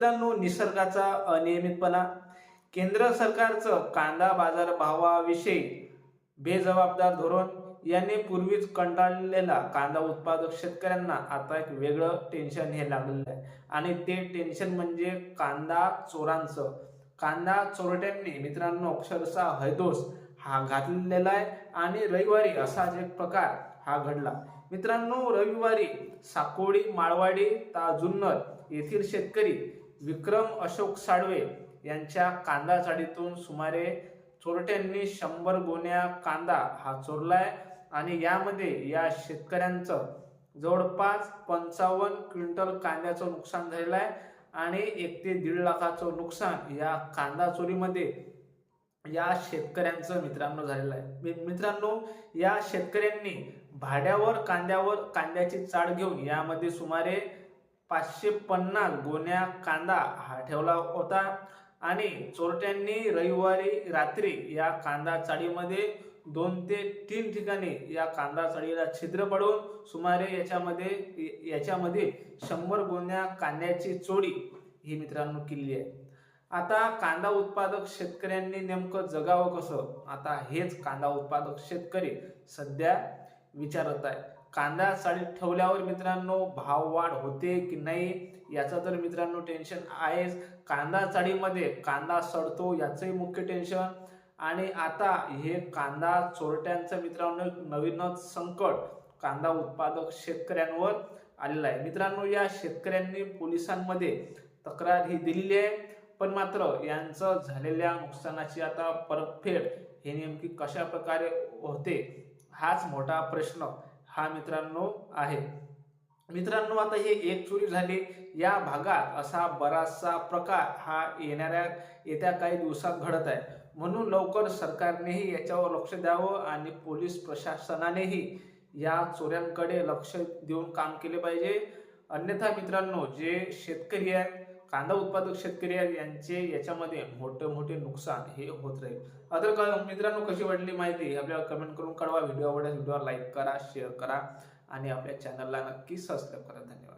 मित्रांनो निसर्गाचा अनियमितपणा केंद्र सरकारचं कांदा बाजार भावाविषयी बेजबाबदार धोरण याने पूर्वीच कंटाळलेला कांदा उत्पादक शेतकऱ्यांना आता एक वेगळं टेन्शन हे लागलेलं आहे. आणि ते टेन्शन म्हणजे कांदा चोरांचं. कांदा चोरट्यांनी मित्रांनो अक्षरशः हैदोस हा घातलेला आहे आणि रविवारी असाच एक प्रकार हा घडला. मित्रांनो रविवारी साकोडी माळवाडी ता जुन्नर येथील शेतकरी विक्रम अशोक साळवे यांच्या कांदा चाडीतून सुमारे चोरट्यांनी शंभर गोण्या कांदा हा चोरलाय आणि यामध्ये या शेतकऱ्यांचं जवळपास पंचावन्न क्विंटल कांद्याचं नुकसान झालेलं आहे आणि एक ते दीड लाखाचं नुकसान या कांदा चोरीमध्ये या शेतकऱ्यांचं मित्रांनो झालेलं आहे मित्रांनो या शेतकऱ्यांनी भाड्यावर कांद्यावर कांद्याची चाळ घेऊन यामध्ये सुमारे पाचशे पन्नास गोण्या कांदा हा ठेवला होता. आणि चोरट्यांनी रविवारी रात्री या कांदा चाळीमध्ये दोन ते तीन ठिकाणी या कांदा चाळीला छिद्र पडून सुमारे याच्यामध्ये याच्यामध्ये शंभर गोण्या कांद्याची चोरी ही मित्रांनो केली आहे. आता कांदा उत्पादक शेतकऱ्यांनी नेमकं जगावं कसं? आता हेच कांदा उत्पादक शेतकरी सध्या विचारत आहे कांदा चाळीत ठेवल्यावर मित्रांनो भाव वाढ होते की नाही याचं तर मित्रांनो टेन्शन आहेच. कांदा चाळीमध्ये कांदा सडतो याचंही मुख्य टेन्शन आणि आता हे कांदा चोरट्यांचं मित्रांनो नवीनच संकट. कांदा उत्पादक शेतकऱ्यांवर आलेलं आहे. मित्रांनो या शेतकऱ्यांनी पोलिसांमध्ये तक्रार ही दिलेली आहे. पण मात्र यांचं झालेल्या नुकसानाची आता परतफेड हे नेमकी कशा प्रकारे होते हाच मोठा प्रश्न. हा मित्रांनो आहे. मित्रांनो आता हे एक चोरी झाली. या भागात असा बराचसा प्रकार हा येणाऱ्या येत्या काही दिवसात घडत आहे. म्हणून लवकर सरकारनेही याच्यावर लक्ष द्यावं आणि पोलीस प्रशासनानेही या चोऱ्यांकडे लक्ष देऊन काम केले पाहिजे. अन्यथा मित्रांनो जे शेतकरी आहेत कांदा उत्पादक शेतकरी यांचे याच्यामध्ये मोठे मोठे नुकसान हे होत राहील. अदर का मित्रांनो कशी वाटली माहिती आपल्याला कमेंट करून कळवा. व्हिडिओ आवडल्यास व्हिडिओ लाईक करा शेअर करा आणि आपल्या चॅनलला नक्की सबस्क्राईब करा. धन्यवाद.